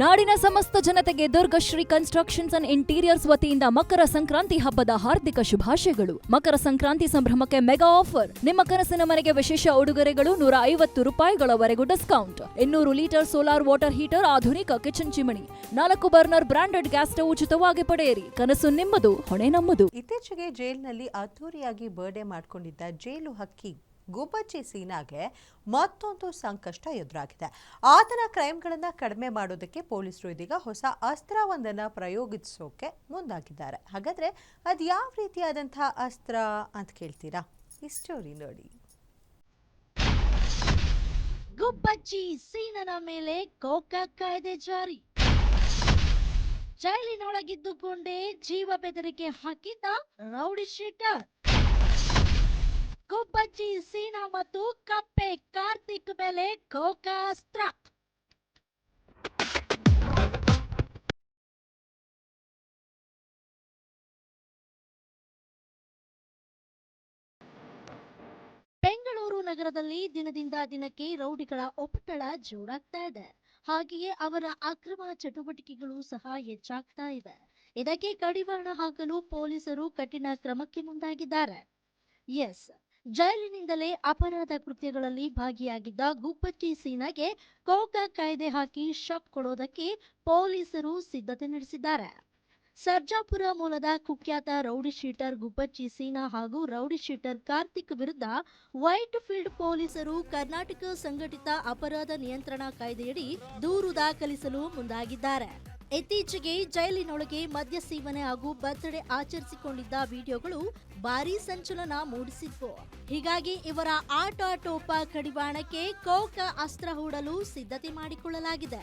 ನಾಡಿನ ಸಮಸ್ತ ಜನತೆಗೆ ದುರ್ಗಶ್ರೀ ಕನ್ಸ್ಟ್ರಕ್ಷನ್ಸ್ ಅಂಡ್ ಇಂಟೀರಿಯರ್ಸ್ ವತಿಯಿಂದ ಮಕರ ಸಂಕ್ರಾಂತಿ ಹಬ್ಬದ ಹಾರ್ದಿಕ ಶುಭಾಶಯಗಳು. ಮಕರ ಸಂಕ್ರಾಂತಿ ಸಂಭ್ರಮಕ್ಕೆ ಮೆಗಾ ಆಫರ್. ನಿಮ್ಮ ಕನಸಿನ ಮನೆಗೆ ವಿಶೇಷ ಉಡುಗೊರೆಗಳು ನೂರ ಐವತ್ತು ರೂಪಾಯಿಗಳವರೆಗೂ ಡಿಸ್ಕೌಂಟ್ ಇನ್ನೂರು ಲೀಟರ್ ಸೋಲಾರ್ ವಾಟರ್ ಹೀಟರ್ ಆಧುನಿಕ ಕಿಚನ್ ಚಿಮಣಿ. ನಾಲ್ಕು ಬರ್ನರ್ ಬ್ರಾಂಡೆಡ್ ಗ್ಯಾಸ್ ಸ್ಟವ್ ಉಚಿತವಾಗಿ ಪಡೆಯಿರಿ. ಕನಸು ನಿಮ್ಮದು, ಹೊಣೆ ನಮ್ಮದು. ಇತ್ತೀಚೆಗೆ ಜೈಲಿನಲ್ಲಿ ಅದ್ದೂರಿಯಾಗಿ ಬರ್ಡೇ ಮಾಡಿಕೊಂಡಿದ್ದ ಜೈಲು ಹಕ್ಕಿ ಗುಬ್ಬಚ್ಚಿ ಸೀನಾಗೆ ಮತ್ತೊಂದು ಸಂಕಷ್ಟ ಎದುರಾಗಿದೆ. ಆತನ ಕ್ರೈಮ್ಗಳನ್ನು ಕಡಿಮೆ ಮಾಡೋದಕ್ಕೆ ಪೊಲೀಸರು ಇದೀಗ ಹೊಸ ಅಸ್ತ್ರವೊಂದನ್ನು ಪ್ರಯೋಗಿಸೋಕೆ ಮುಂದಾಗಿದ್ದಾರೆ. ಹಾಗಾದರೆ ಅದು ಯಾವ ರೀತಿಯಾದಂಥ ಅಸ್ತ್ರ ಅಂತ ಕೇಳ್ತೀರಾ? ಈ ನೋಡಿ. ಗುಬ್ಬಚ್ಚಿ ಸೀನನ ಮೇಲೆ ಕೋಕಾ ಕಾಯ್ದೆ ಜಾರಿ. ಜೈಲಿನೊಳಗಿದ್ದುಕೊಂಡೇ ಜೀವ ಬೆದರಿಕೆ ಹಾಕಿದ್ದ ರೌಡಿ ಶೀಟರ್. ಗುಬ್ಬಚ್ಚಿ ಸೀನಾ ಮತ್ತು ಕಪ್ಪೆ ಕಾರ್ತಿಕ್ ಮೇಲೆ ಕೋಕಾಸ್ತ್ರ ಬೆಂಗಳೂರು ನಗರದಲ್ಲಿ ದಿನದಿಂದ ದಿನಕ್ಕೆ ರೌಡಿಗಳ ಒಪ್ಪಟಳ ಜೋರಾಗ್ತಾ ಇದೆ. ಹಾಗೆಯೇ ಅವರ ಅಕ್ರಮ ಚಟುವಟಿಕೆಗಳು ಸಹ ಹೆಚ್ಚಾಗ್ತಾ ಇವೆ. ಇದಕ್ಕೆ ಕಡಿವಾಣ ಹಾಕಲು ಪೊಲೀಸರು ಕಠಿಣ ಕ್ರಮಕ್ಕೆ ಮುಂದಾಗಿದ್ದಾರೆ. ಎಸ್. ಜೈಲಿನಿಂದಲೇ ಅಪರಾಧ ಕೃತ್ಯಗಳಲ್ಲಿ ಭಾಗಿಯಾಗಿದ್ದ ಗುಬ್ಬಚ್ಚಿ ಸೀನಾಗೆ ಕೋಕಾ ಕಾಯ್ದೆ ಹಾಕಿ ಶಾಕ್ ಕೊಡೋದಕ್ಕೆ ಪೊಲೀಸರು ಸಿದ್ಧತೆ ನಡೆಸಿದ್ದಾರೆ. ಸರ್ಜಾಪುರ ಮೂಲದ ಕುಖ್ಯಾತ ರೌಡಿ ಶೀಟರ್ ಗುಬ್ಬಚ್ಚಿ ಸೀನಾ ಹಾಗೂ ರೌಡಿ ಶೀಟರ್ ಕಾರ್ತಿಕ್ ವಿರುದ್ಧ ವೈಟ್ ಫೀಲ್ಡ್ ಪೊಲೀಸರು ಕರ್ನಾಟಕ ಸಂಘಟಿತ ಅಪರಾಧ ನಿಯಂತ್ರಣ ಕಾಯ್ದೆಯಡಿ ದೂರು ದಾಖಲಿಸಲು ಮುಂದಾಗಿದ್ದಾರೆ. ಇತ್ತೀಚೆಗೆ ಜೈಲಿನೊಳಗೆ ಮದ್ಯ ಸೇವನೆ ಹಾಗೂ ಬರ್ತ್ಡೇ ಆಚರಿಸಿಕೊಂಡಿದ್ದ ವಿಡಿಯೋಗಳು ಭಾರೀ ಸಂಚಲನ ಮೂಡಿಸಿದ್ವು. ಹೀಗಾಗಿ ಇವರ ಆಟ ಟೋಪ ಕಡಿವಾಣಕ್ಕೆ ಕೋಕ ಅಸ್ತ್ರ ಹೂಡಲು ಸಿದ್ಧತೆ ಮಾಡಿಕೊಳ್ಳಲಾಗಿದೆ.